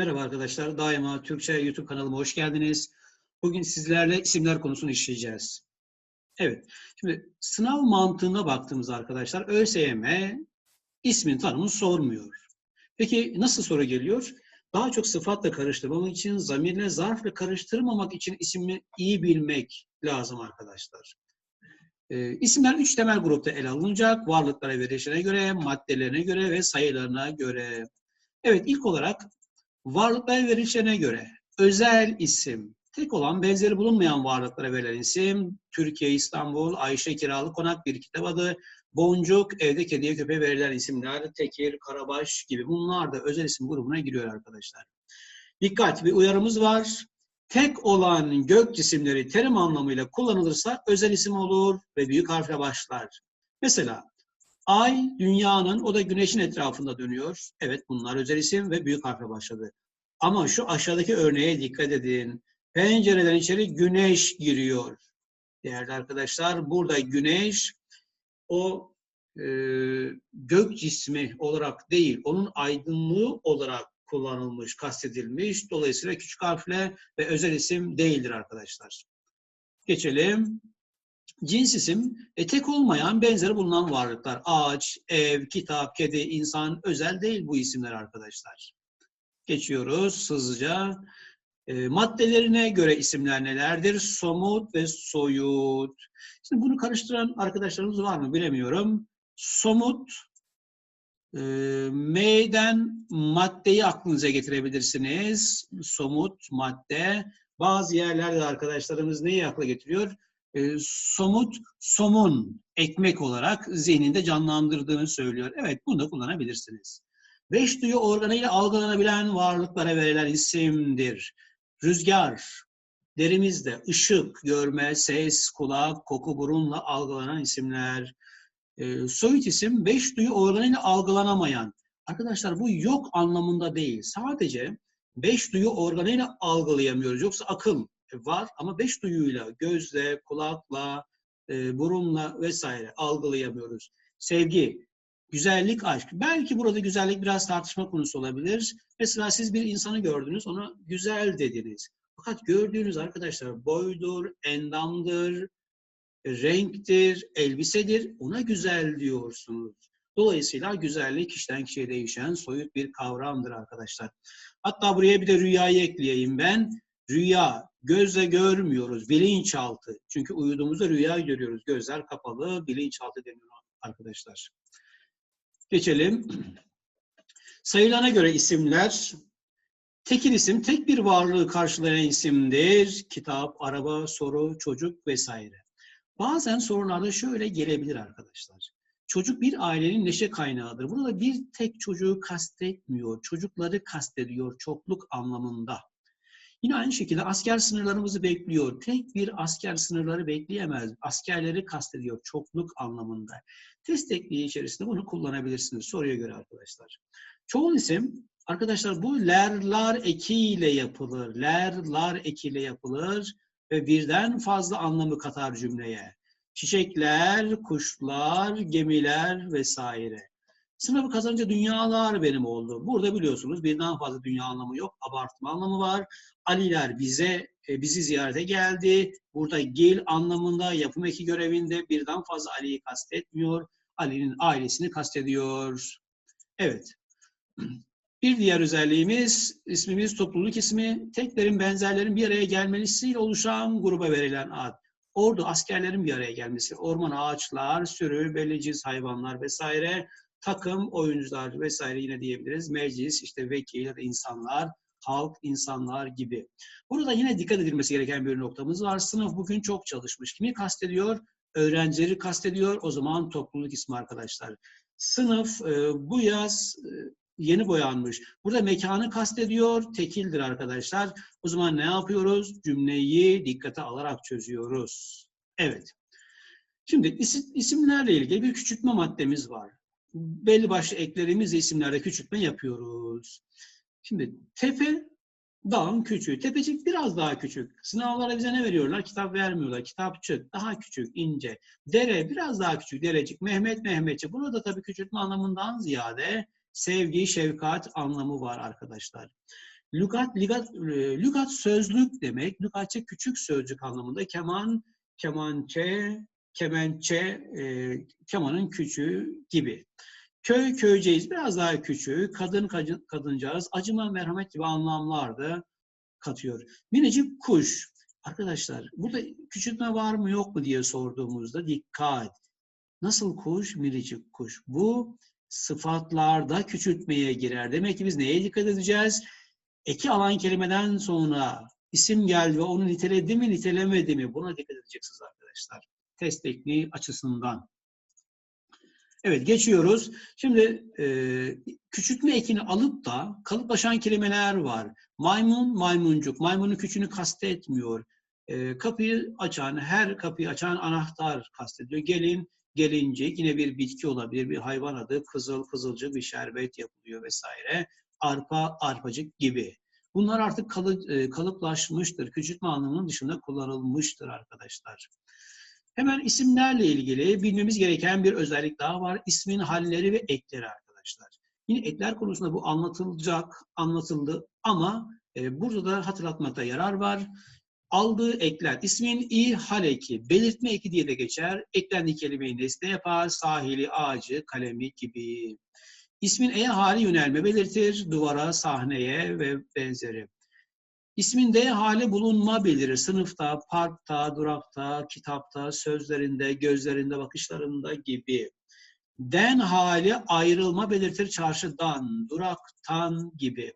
Merhaba arkadaşlar. Daima Türkçe YouTube kanalıma hoş geldiniz. Bugün sizlerle isimler konusunu işleyeceğiz. Evet. Şimdi sınav mantığına baktığımız arkadaşlar ÖSYM ismin tanımını sormuyor. Peki nasıl soru geliyor? Daha çok sıfatla karıştırmamak için, zamirle, zarfla karıştırmamak için ismi iyi bilmek lazım arkadaşlar. Ee, isimler üç temel grupta ele alınacak. Varlıklara verilişine göre, maddelerine göre ve sayılarına göre. Evet ilk olarak Varlıklara verilişine göre özel isim, tek olan benzeri bulunmayan varlıklara verilen isim, Türkiye, İstanbul, Ayşe Kiralı Konak bir kitap adı, Boncuk, evde kediye köpeğe verilen isimler, Tekir, Karabaş gibi bunlar da özel isim grubuna giriyor arkadaşlar. Dikkat bir uyarımız var. Tek olan gök cisimleri terim anlamıyla kullanılırsa özel isim olur ve büyük harfle başlar. Mesela Ay dünyanın, o da güneşin etrafında dönüyor. Evet bunlar özel isim ve büyük harfle başladı. Ama şu aşağıdaki örneğe dikkat edin. Pencereden içeri güneş giriyor. Değerli arkadaşlar burada güneş o e, gök cismi olarak değil, onun aydınlığı olarak kullanılmış, kastedilmiş. Dolayısıyla küçük harfle ve özel isim değildir arkadaşlar. Geçelim. Cins isim e, tek olmayan benzeri bulunan varlıklar. Ağaç, ev, kitap, kedi, insan özel değil bu isimler arkadaşlar. Geçiyoruz hızlıca. E, maddelerine göre isimler nelerdir? Somut ve soyut. Şimdi bunu karıştıran arkadaşlarımız var mı bilemiyorum. Somut, e, M'den maddeyi aklınıza getirebilirsiniz. Somut, madde. Bazı yerlerde arkadaşlarımız neyi akla getiriyor? E, somut somun ekmek olarak zihninde canlandırdığını söylüyor. Evet bunu da kullanabilirsiniz. Beş duyu organıyla algılanabilen varlıklara verilen isimdir. Rüzgar, derimizde ışık, görme, ses, kulak, koku, burunla algılanan isimler. E, soyut isim beş duyu organıyla algılanamayan. Arkadaşlar bu yok anlamında değil. Sadece beş duyu organıyla algılayamıyoruz. Yoksa akıl, var ama beş duyuyla, gözle, kulakla, e, burunla vesaire algılayamıyoruz. Sevgi, güzellik, aşk. Belki burada güzellik biraz tartışma konusu olabilir. Mesela siz bir insanı gördünüz, ona güzel dediniz. Fakat gördüğünüz arkadaşlar boydur, endamdır, renktir, elbisedir. Ona güzel diyorsunuz. Dolayısıyla güzellik kişiden kişiye değişen soyut bir kavramdır arkadaşlar. Hatta buraya bir de rüyayı ekleyeyim ben. Rüya, gözle görmüyoruz, bilinçaltı. Çünkü uyuduğumuzda rüya görüyoruz. Gözler kapalı, bilinçaltı deniyor arkadaşlar. Geçelim. Sayılana göre isimler, tekil isim tek bir varlığı karşılayan isimdir. Kitap, araba, soru, çocuk vesaire. Bazen sorularda şöyle gelebilir arkadaşlar. Çocuk bir ailenin neşe kaynağıdır. Burada bir tek çocuğu kastetmiyor, çocukları kastediyor çokluk anlamında. Yine aynı şekilde asker sınırlarımızı bekliyor. Tek bir asker sınırları bekleyemez. Askerleri kastediyor çokluk anlamında. Test ekliği içerisinde bunu kullanabilirsiniz soruya göre arkadaşlar. Çoğul isim arkadaşlar bu lerlar ekiyle yapılır. Lerlar ekiyle yapılır ve birden fazla anlamı katar cümleye. Çiçekler, kuşlar, gemiler vesaire. Sınavı kazanınca dünyalar benim oldu. Burada biliyorsunuz birden fazla dünya anlamı yok. Abartma anlamı var. Aliler bize e, bizi ziyarete geldi. Burada gel anlamında yapım eki görevinde birden fazla Ali'yi kastetmiyor. Ali'nin ailesini kastediyor. Evet. Bir diğer özelliğimiz, ismimiz topluluk ismi, teklerin, benzerlerin bir araya gelmesiyle oluşan gruba verilen ad. Ordu askerlerin bir araya gelmesi, orman ağaçlar, sürü, belli cins hayvanlar vesaire takım, oyuncular vesaire yine diyebiliriz. Meclis, işte vekil ya da insanlar, halk, insanlar gibi. Burada yine dikkat edilmesi gereken bir noktamız var. Sınıf bugün çok çalışmış. Kimi kastediyor? Öğrencileri kastediyor. O zaman topluluk ismi arkadaşlar. Sınıf e, bu yaz e, yeni boyanmış. Burada mekanı kastediyor, tekildir arkadaşlar. O zaman ne yapıyoruz? Cümleyi dikkate alarak çözüyoruz. Evet. Şimdi isimlerle ilgili bir küçültme maddemiz var belli başlı eklerimizle isimlerde küçültme yapıyoruz. Şimdi tepe dağın küçüğü. Tepecik biraz daha küçük. Sınavlara bize ne veriyorlar? Kitap vermiyorlar. Kitapçık daha küçük, ince. Dere biraz daha küçük. Derecik. Mehmet, Mehmetçi. Burada tabii küçültme anlamından ziyade sevgi, şefkat anlamı var arkadaşlar. Lügat, ligat, e, lügat sözlük demek. Lügatçe küçük sözcük anlamında. Keman, kemançe, kemençe, e, kemanın küçüğü gibi. Köy, köyceğiz biraz daha küçüğü. Kadın, kadın kadıncağız. Acıma, merhamet gibi anlamlar da katıyor. Minicik kuş. Arkadaşlar burada küçültme var mı yok mu diye sorduğumuzda dikkat. Nasıl kuş? Minicik kuş. Bu sıfatlarda küçültmeye girer. Demek ki biz neye dikkat edeceğiz? Eki alan kelimeden sonra isim geldi ve onu niteledi mi nitelemedi mi? Buna dikkat edeceksiniz arkadaşlar. Test tekniği açısından. Evet geçiyoruz. Şimdi e, küçültme ekini alıp da kalıplaşan kelimeler var. Maymun, maymuncuk. Maymunun küçüğünü kastetmiyor. E, kapıyı açan, her kapıyı açan anahtar kastediyor. Gelin, gelincik. Yine bir bitki olabilir, bir hayvan adı. Kızıl, kızılcı bir şerbet yapılıyor vesaire. Arpa, arpacık gibi. Bunlar artık kalı, e, kalıplaşmıştır. Küçültme anlamının dışında kullanılmıştır arkadaşlar. Hemen isimlerle ilgili bilmemiz gereken bir özellik daha var. İsmin halleri ve ekleri arkadaşlar. Yine ekler konusunda bu anlatılacak, anlatıldı ama e, burada da hatırlatmakta yarar var. Aldığı ekler, ismin i hal eki, belirtme eki diye de geçer. Eklendiği kelimeyi nesne yapar, sahili, ağacı, kalemi gibi. İsmin e hali yönelme belirtir, duvara, sahneye ve benzeri. İsmin D hali bulunma belirir. Sınıfta, parkta, durakta, kitapta, sözlerinde, gözlerinde, bakışlarında gibi. Den hali ayrılma belirtir çarşıdan, duraktan gibi.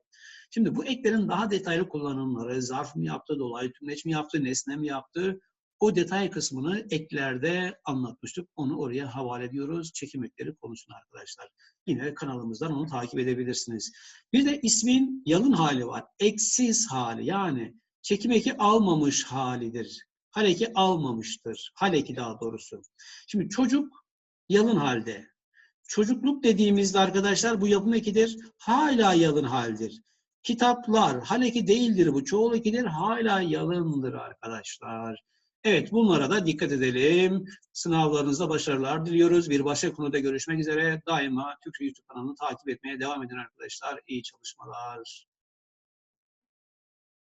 Şimdi bu eklerin daha detaylı kullanımları, zarf mı yaptı, dolaylı tümleç mi yaptı, nesne mi yaptı, o detay kısmını eklerde anlatmıştık. Onu oraya havale ediyoruz. Çekim ekleri konusunda arkadaşlar. Yine kanalımızdan onu takip edebilirsiniz. Bir de ismin yalın hali var. Eksiz hali yani çekim eki almamış halidir. Haleki almamıştır. Haleki daha doğrusu. Şimdi çocuk yalın halde. Çocukluk dediğimizde arkadaşlar bu yapım ekidir. Hala yalın haldir. Kitaplar haleki değildir bu. Çoğul ekidir. Hala yalındır arkadaşlar. Evet bunlara da dikkat edelim. Sınavlarınızda başarılar diliyoruz. Bir başka konuda görüşmek üzere. Daima Türkçe YouTube kanalını takip etmeye devam edin arkadaşlar. İyi çalışmalar.